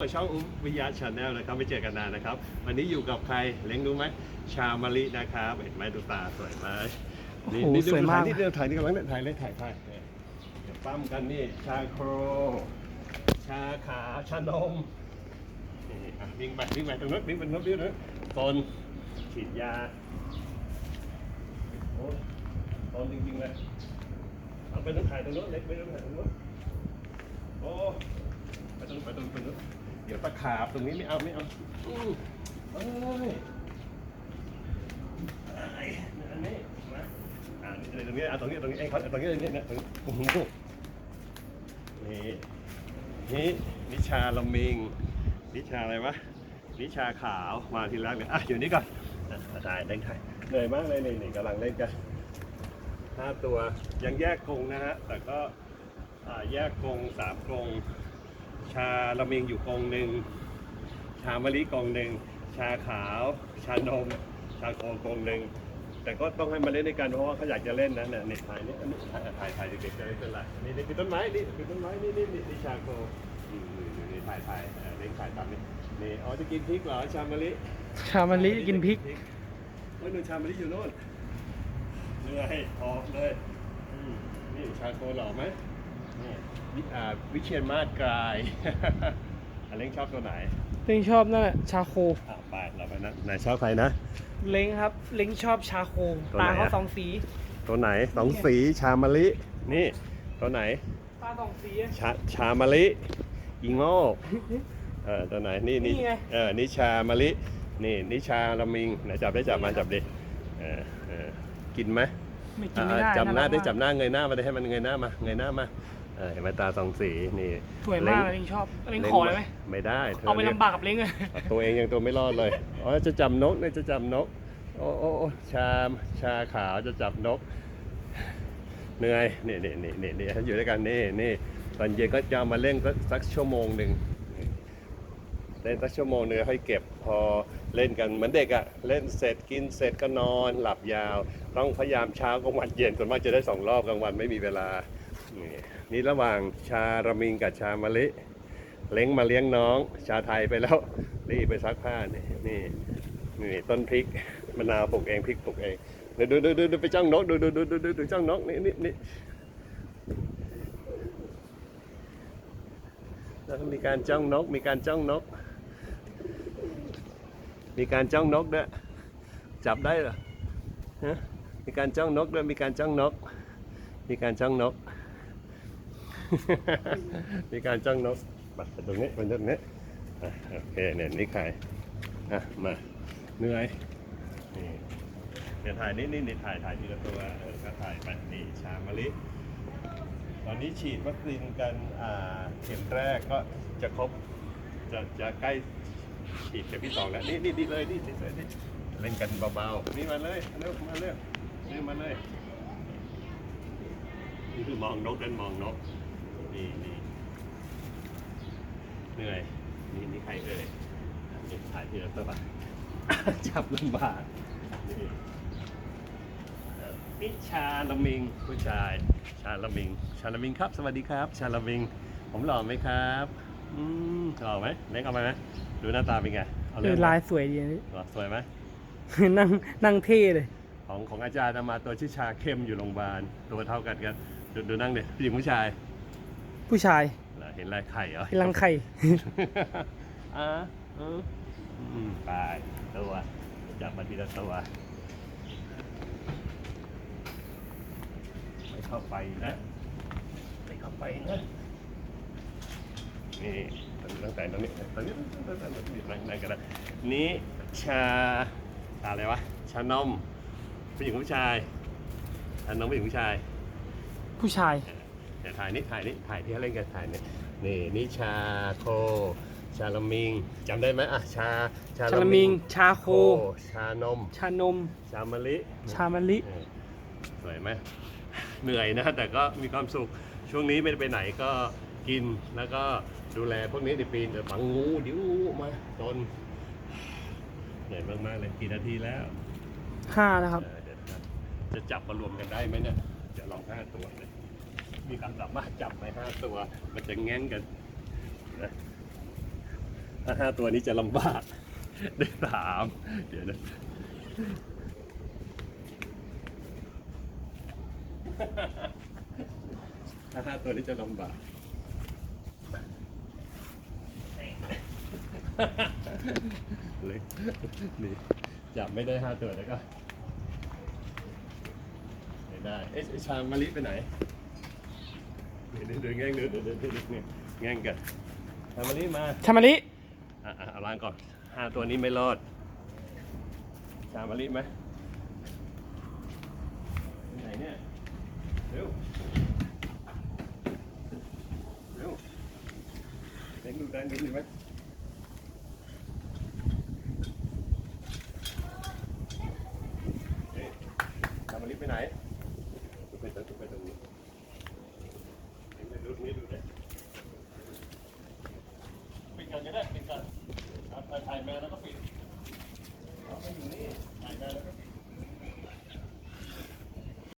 ช่องอุ้มวิทยาชาแนลนะครับไม่เจอกันนานนะครับ วันนี้อยู่กับใครเล้งรู้ไหมชามะลินะครับเห็นไหมดูตาสวยไหมนี่โอ้โหนี่สวยมากนี่เดี๋ยวถ่ายนี่กำลังเนี่ยถ่ายเลยถ่ายถ่ายเนี่ยเดี๋ยวปั้มกันนี่ชาโคร ชาขาวชานมนี่อะวิ่งไปวิ่งไปตรงนู้นวิ่งไปตรงนู้นวิ่งไปตรงนู้นโซนฉีดยาโอ้โซนจริงๆเลยเอาไปตรงถ่ายตรงนู้นเล็กไปตรงถ่ายตรงนู้นโอ้ไปตรงไปตรงไปตรงนู้น เดี๋ยวตะขาบตรงนี้ไม่เอาไม่เอาอืมเอ้ยเอ้ยอันนี้มาอ่านี่ตรงนี้อะตรงนี้ตรงนี้เอ้ยเขาตรงนี้ตรงนี้เนี่ยตรงนี้โอ้โหนี่นี่นิชาละมิงนิชาอะไรวะนิชาขาวมาทีแรกเลยอะอยู่นี่ก่อนอะถ่ายเล่นถ่ายเหนื่อยมากเลยนี่นี่กำลังเล่นกันห้าตัวยังแยกกรงนะฮะแต่ก็อ่าแยกกรงสามกรง ชาละมิงอยู่กรงหนึ่ง ชามะลิกรงหนึ่ง ชาขาว ชานม ชาโคกรงหนึ่ง แต่ก็ต้องให้มาเล่นด้วยกันเพราะว่าเขาอยากจะเล่นนะเนี่ยนี่ถ่ายนี่อันนี้ถ่ายถ่ายถ่ายเด็กๆจะเล่นเป็นไรนี่นี่คือต้นไม้นี่คือต้นไม้นี่นี่นี่นี่ชาโคอืมนี่นี่นี่ถ่ายถ่ายเออเล่นถ่ายตามนี่นี่อ๋อจะกินพริกเหรอชามะลิ ชามะลิกินพริกเฮ้ยหนูชามะลิอยู่โน่นเหนื่อยออกเลยอืมนี่ชาโคหล่อไหม นี่วิอ่าวิเชียนมาศกลาย อันเล้งชอบตัวไหนเล้งชอบนั่นแหละชาโคอ่าไปเราไปนะไหนชอบใครนะ เล้งครับ เล้งชอบชาโคตัวไหนตาเขาอะ สองสีตัวไหนสองสีชามะลิ นี่ ตัวไหน ตาสองสีอะ ชาชามะลิอีโง่เออตัวไหนนี่นี่นี่ไง เออนิชามะลินี่นิชาละมิงไหนจับได้จับมาจับดิเออเออกินไหมไม่กินอ่าไม่ได้จับหน้าได้รักมกจับหน้าเงยหน้ามาได้ให้มันเงยหน้ามาเงยหน้ามา เออเห็นไหมตาสองสีนี่สวยมากเล้งชอบเล้งขอเลยไหมไม่ได้ธเอาไปรียลำบากกับเล้งเลยตัวเองยังตัวไม่รอดเลยอ๋อจะจับนกเนี่ยจะจับนกโอ้โอ้โอ้ชาชาขาวจะจับนกเหนื่อยนี่นี่นี่นี่นี่อยู่ด้วยกันนี่นี่ตอนเย็นก็จะเอามาเล่นสักสักชั่วโมงหนึ่งเล่นสักชั่วโมงหนึงค่อยเก็บพอเล่นกันเหมือนเด็กอะเล่นเสร็จกินเสร็จก็นอนหลับยาว ต้องพยายามเช้ากลางวันเย็นส่วนมากจะได้สองรอบกลางวันไม่มีเวลา นี่ระหว่างชาระมิงกับชามะลิ เล้งมาเลี้ยงน้อง ชาไทยไปแล้วรีบไปซักผ้านี่นี่นี่ต้นพริกมะนาวปลูกเองพริกปลูกเองดูดูดูดูดูไปจ้องนกดูดูดูดูดูดูจ้องนกนี่นี่นี่แล้วมีการจ้องนก มีการจ้องนก มีการจ้องนกด้วยจับได้เหรอฮะมีการจ้องนกด้วยมีการจ้องนก มีการจ้องนก มีการจ้องนกมาตรงนี้มันตรงนี้โอเคเนี่ยนี่ใครอะมาเหนื่อยนี่เดี๋ยวถ่ายนี่นี่นี่ถ่ายถ่ายทีละตัวเออก็ถ่ายไปนี่ชามะลิตอนนี้ฉีดวัคซีนกันอ่าเข็มแรกก็จะครบจะจะใกล้ฉีดเข็มที่สองแล้วนี่นี่นี่เลยนี่นี่เลยนี่เล่นกันเบาๆนี่มาเลยเร็วมาเร็วนี่มาเลยนี่คือมองนกกันมองนกนี่นี่ เหนื่อย นี่นี่ใครเอ่ยนี่ถ่ายทีละตัวจับลำบากนี่นิชาละมิงผู้ชาย ชาละมิง ชาละมิงครับ สวัสดีครับ ชาละมิง ผมหล่อไหมครับอืมหล่อไหมเล็กเอาไปไหมดูหน้าตาเป็นไงเอาเอเรื่อองลายสวยดีอันนี้หรอสวยไหมนั่งนั่งเท่เลย ของของอาจารย์เอามาตัวชื่อชาเข้มอยู่โรงพยาบาลตัวเท่ากันกันดูดูนั่งเด็ผู้หญิงผู้ชาย ผู้ชาย เหรอเห็นลายไข่เหรอเป็นรังไข่ อ่าอืมอืมไปตัวจับมาทีละตัวไม่เข้าไปนะไม่เข้าไปนะนี่ตั้งแต่ตรงนี้ตรงนี้ตั้งแต่ตรงนี้นั่งกันนะนี่ชาอะไรวะชานมผู้หญิงผู้ชายชานมผู้หญิงผู้ชายผู้ชายเดี๋ยวถ่ายนี่ถ่ายนี่ถ่ายที่เขาเล่นกันถ่ายนี่ นี่นิชาโค ชาลามิงจำได้ไหมอะชาชาลามิง ชาโค ชานม ชานม ชามะลิชามะลิ เออสวยไหมเหนื่อยนะ แต่ก็มีความสุขช่วงนี้ไม่ได้ไปไหนก็กินแล้วก็ดูแลพวกนี้ในปีนเดี๋ยวฝังงูเดี๋ยวงูมาจนเหนื่อยมากๆเลยกี่นาทีแล้วห้านะครับ เออเดี๋ยวนะจะจับมารวมกันได้ไหมเนี่ยจะลองห้าตัวเลย มีคำสามารถจับไหมห้าตัว มันจะแง้งกันนะถ้าห้าตัวนี้จะลำบากได้สามเดี๋ยวนะถ้าห้าตัวนี้จะลำบากเลยนี่จับไม่ได้ห้าตัวแล้วก็ไม่ได้ เอชามมะลิไปไหน เดี๋ยวเดี๋ยวแง่งเดี๋ยวเดี๋ยวเดี๋ยวเดี๋ยวเนี่ยแง่งกันทามมะลิมาชามาลิอะอะเอาล้างก่อนห้าตัวนี้ไม่รอดชามาลิไหมไปไหนเนี่ยเร็วเร็วเด็กดูแดงดินอยู่ไหม